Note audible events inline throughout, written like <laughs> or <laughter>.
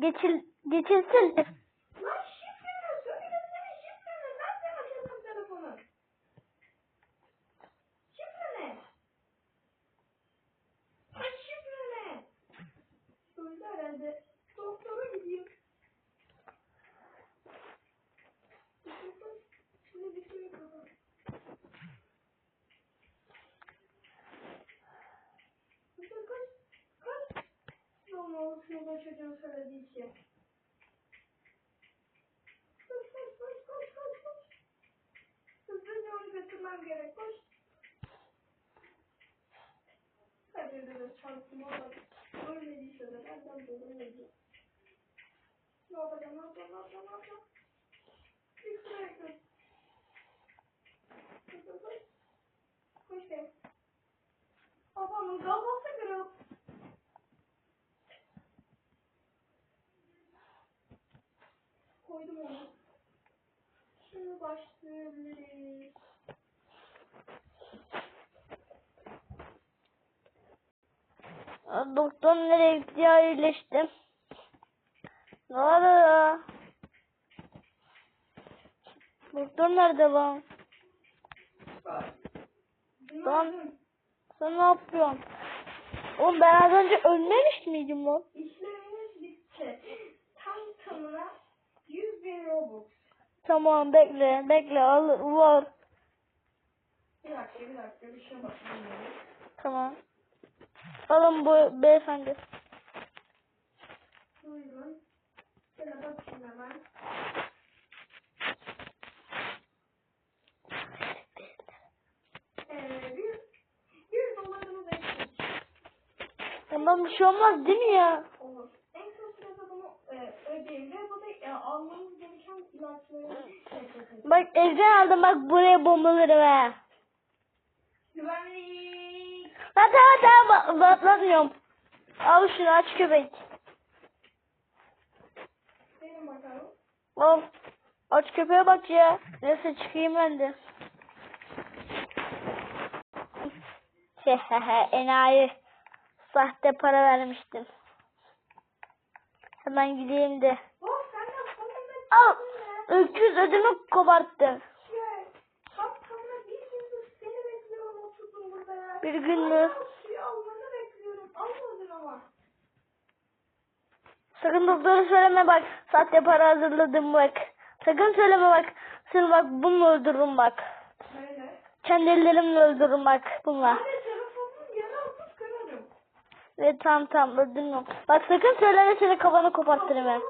Geçil, geçilsin. Lan şifreni söylesene şifreni. Nereden açıyorsun telefonu? Şifre ne? Ha şifre ne? Söyle herhalde. Doktora gideyim. Şimdi bir şey yapalım. Kızım kaç, kaç. Yolun da çocuğun söylediği şey. Koş koş koş koş koş koş. Hızlıca onu götürmem gerek koş. Hadi de çarptım orada. Ölmedi şöyle nereden böyle ölmedi. Ne yapacağım ne yapacağım ne yapacağım ne yapacağım. Bir sıraya koş. Koş koş koş. Be. Babamın kafası kırık. Koydum onu. Şimdi başlayabiliriz. Doktor nereye ya iyileştim. Ne oluyor? Doktor nerede lan? Lan sen ne yapıyorsun? Oğlum ben az önce ölmemiş miydim lan? İşleminiz bitti. Tam tamına 100 bin Robux. Tamam bekle bekle al var. Bir dakika bir dakika bir şey bakayım. Tamam. Alın bu beyefendi. Buyurun. Şöyle bakayım hemen. Ee. Tamam bir şey olmaz değil mi ya? Evden aldım bak buraya bombaları be. Güvenlik. Ha tamam tamam ba- batlamıyorum. Al şunu aç köpek. Benim bakalım. Al. Aç köpeğe bak ya. Neyse çıkayım ben de. <laughs> Enayi. Sahte para vermiştim. Hemen gideyim de. Oh sen de sana Al. Öküz ödümü koparttı. Bir gün mü? Sakın doktora söyleme bak. Sahte para hazırladım bak. Sakın söyleme bak. Seni bak bununla öldürürüm bak. Böyle. Kendi ellerimle öldürürüm bak bununla. Anne. Ve tam tam öldürmüyorum. Bak sakın söyleme seni kafanı kopartırım ben.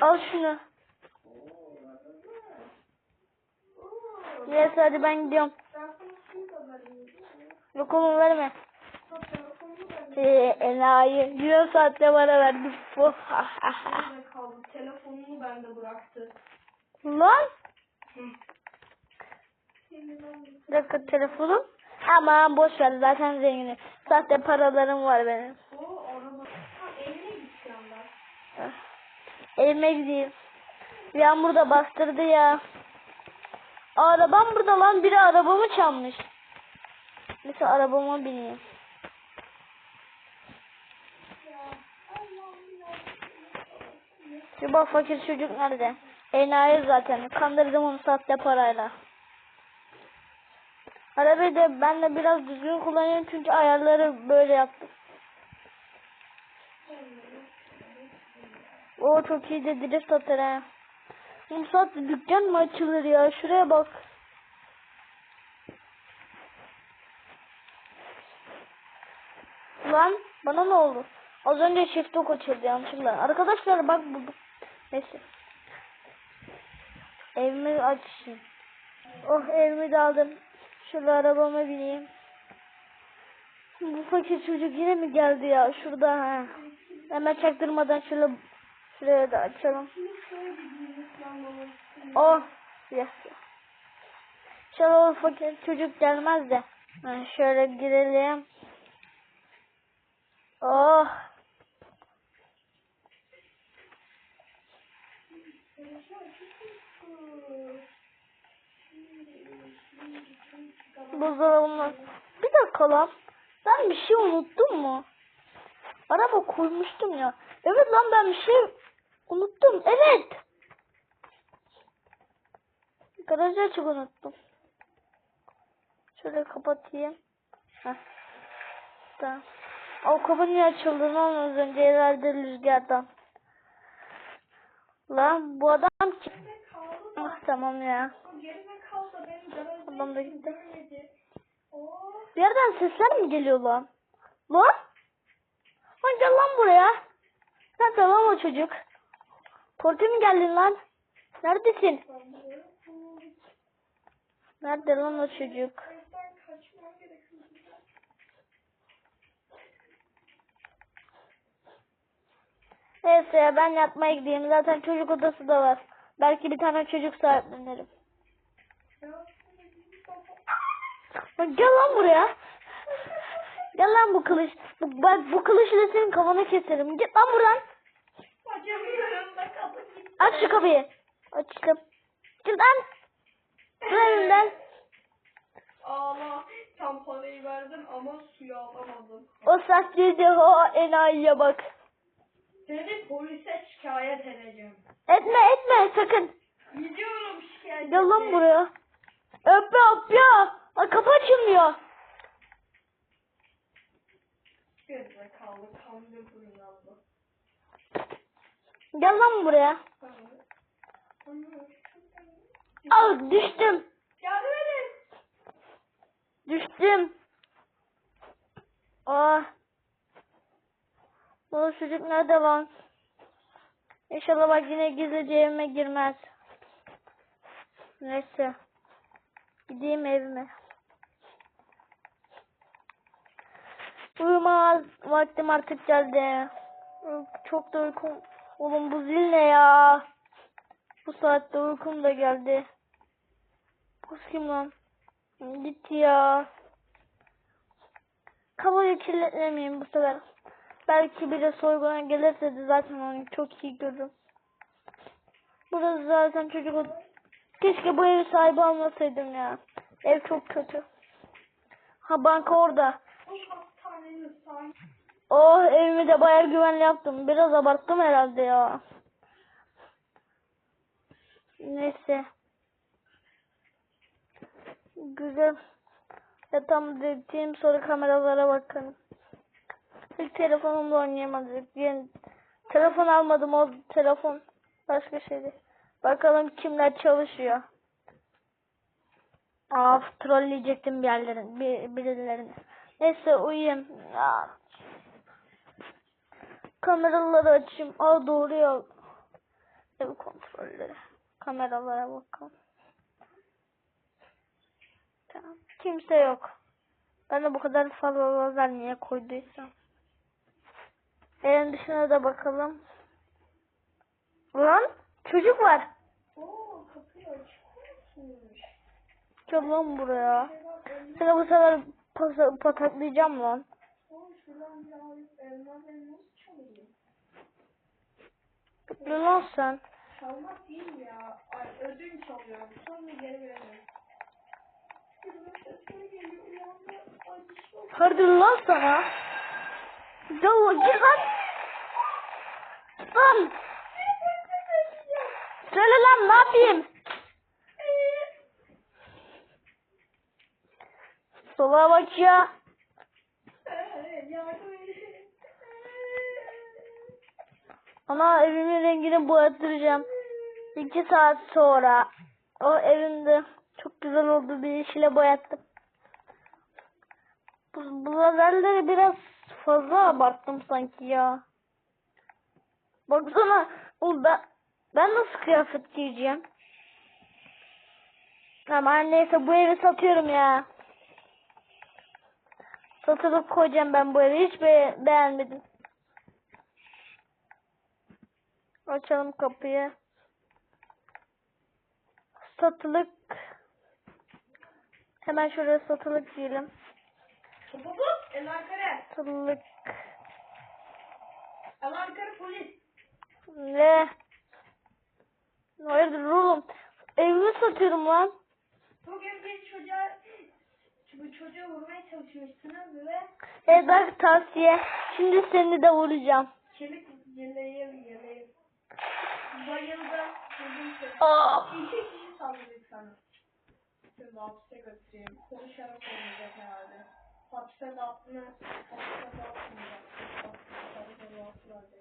Al şunu. Neyse hadi ben gidiyorum. Yok oğlum verme. Ee, enayi. Yine saatte bana verdi. Telefonunu bende bıraktı. Lan. Ben Bir dakika telefonum. Aman boş ver zaten zenginim. Sahte paralarım var benim. O araba. Ha evine gideceğim ben. Ah. Evime gideyim. Yağmur da bastırdı ya. Arabam burada lan. Biri arabamı çalmış. Neyse arabama bineyim. Şu bak fakir çocuk nerede? Enayi zaten. Kandırdım onu sahte parayla. Arabayı da ben de biraz düzgün kullanıyorum çünkü ayarları böyle yaptım. O çok iyi de drift atar ha. Bu saatte dükkan mı açılır ya? Şuraya bak. Lan bana ne oldu? Az önce shift'e kaçırdı yanlışlıkla. Arkadaşlar bak bu. Neyse. Evimi açayım. Oh evimi de aldım. Şöyle arabama bineyim. Bu fakir çocuk yine mi geldi ya? Şurada ha. Hemen çaktırmadan şöyle şuraya da açalım. Oh yes. İnşallah o fakir çocuk gelmez de. Ha, şöyle girelim. Oh. Buzdolabından. Bir dakika lan. Ben bir şey unuttum mu? Araba koymuştum ya. Evet lan ben bir şey unuttum. Evet. Garajı açık unuttum. Şöyle kapatayım. Heh. Tamam. Kapı niye açıldı lan az önce herhalde rüzgardan. Lan bu adam kim? Ah tamam ya. Adam da gitti. Bir yerden sesler mi geliyor lan? Lan? Lan gel lan buraya. Nerede lan o çocuk? Tuvalete mi geldin lan? Neredesin? Nerede lan o çocuk? Neyse ya ben yatmaya gideyim. Zaten çocuk odası da var. Belki bir tane çocuk sahiplenirim. Gel lan buraya. Gel lan bu kılıç. Bak bu kılıçla senin kafanı keserim. Git lan buradan. Açamıyorum da kapı gitti. Aç şu kapıyı. Açtım. Git lan. Dur evimden. Allah tam parayı verdim ama suyu alamadım. O saçlıcı o enayiye bak. Seni polise şikayet edeceğim. Etme etme sakın. Gidiyorum şikayet. Gel lan buraya. Öpme öpme. Ay kapı açılmıyor. Gerizekalı kanlı fırlandı. Gel lan buraya. Al düştüm. Düştüm. Ah. Bu çocuk nerede lan? İnşallah bak yine gizlice evime girmez. Neyse. Gideyim evime. Uyuma vaktim artık geldi. Çok da uykum. Oğlum bu zil ne ya? Bu saatte uykum da geldi. Bu kim lan? Git ya. Kafayı kirletlemeyeyim bu sefer. Belki biri soyguna gelirse de zaten onu çok iyi görürüm. Burası zaten çocuk Keşke bu evi sahibi almasaydım ya. Ev çok kötü. Ha banka orada. Oh evimi de bayağı güvenli yaptım. Biraz abarttım herhalde ya. Neyse. Güzel. Yatağımı düzelteyim sonra kameralara bakalım. İlk telefonumla oynayamadık. Yani telefon almadım o telefon başka şeydi. Bakalım kimler çalışıyor. Af trolleyecektim bir yerlerin, bir, birilerini. Neyse uyuyayım. Ya. Kameraları açayım. Aa doğru ya. Ev kontrolleri. Kameralara bakalım. Tamam. Kimse yok. Ben de bu kadar fazla lazer niye koyduysam. Evin dışına da bakalım. Lan çocuk var. Oo kapıyı açmış. Gel lan buraya. Seni bu sefer pataklayacağım lan. Oo şuradan bir alıp elma elma çalıyor. Ne lan sen? Çalmak değil ya. Ay ödüm çalıyorum. Sonra geri veriyorum. Hadi lan sana. Lan git lan. Lan. Söyle lan ne yapayım? Sola bak ya. Yardım edin. Ana evimin rengini boyattıracağım. İki saat sonra. O evimde çok güzel oldu bir işle boyattım. Bu, bu lazerleri biraz fazla abarttım sanki ya. Baksana. Oğlum ben, ben nasıl kıyafet giyeceğim? Ama neyse bu evi satıyorum ya. Satılıp koyacağım ben bu evi. Hiç be beğenmedim. Açalım kapıyı. Satılık. Hemen şuraya satılık diyelim. Bu. El Ankara. Satılık. El Ankara polis. Ne? Hayırdır oğlum? Evimi satıyorum lan. Bugün bir çocuğa çocuğu vurmaya çalışmışsınız ve Evet bak tavsiye. Şimdi seni de vuracağım. kemik yeleğim yeleğim. Seni. Ah. İki kişi saldırdık sana. Şimdi hapiste götüreyim. Konuşarak oynayacak herhalde. Hapiste de aklını, hapiste de atmayacak. Hapiste de atmayacak.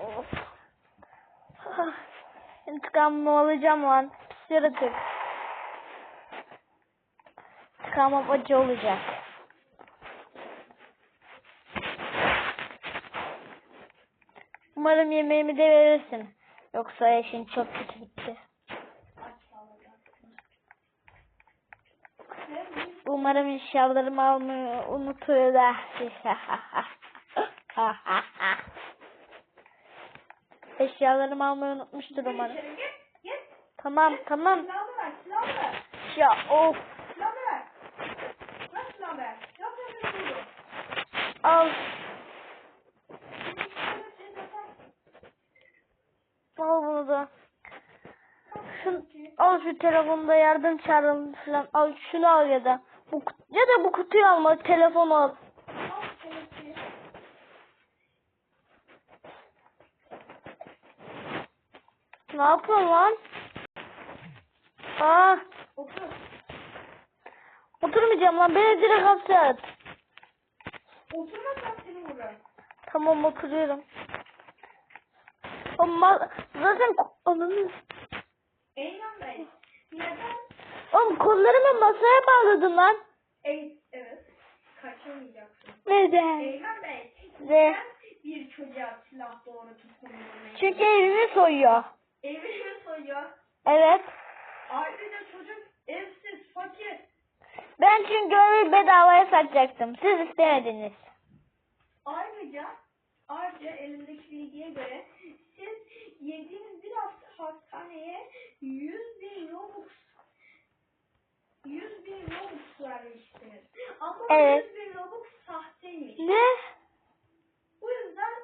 Of. <laughs> İntikamımı alacağım lan. Pis yaratık. İntikamım acı olacak. Umarım yemeğimi de verirsin. Yoksa işin çok kötü bu Umarım eşyalarımı almayı unutuyor da. <laughs> Eşyalarımı almayı unutmuştur umarım. Tamam tamam. Ya of. Silahını ver. Ver silahını ver. Yoksa seni vururum. Al. Al bunu da. Şun, al şu telefonda yardım çağıralım falan. Al şunu al ya da. Bu, ya da bu kutuyu alma telefonu al. Ne yapıyorsun lan? Aa, Otur. oturmayacağım lan. Beni direkt hapse at. Oturmazsan seni vururum. Tamam oturuyorum. Ama zaten ananı- Eymen Bey. Neden? Oğlum kollarımı masaya bağladın lan. Ey, evet. Kaçamayacaksın. Neden? Eymen Bey. Ne? Bir çocuğa silah doğrultup kullanmayı? Çünkü evimi soyuyor. Evini soyuyor. Evet. Ayrıca çocuk evsiz, fakir. Ben çünkü evi bedavaya satacaktım. Siz istemediniz. Ayrıca, ayrıca elimdeki bilgiye göre siz yediğiniz hastaneye 100 bin Robux 100 bin Robux vermiştiniz. Ama evet. 100 bin Robux sahteymiş. Ne? Bu yüzden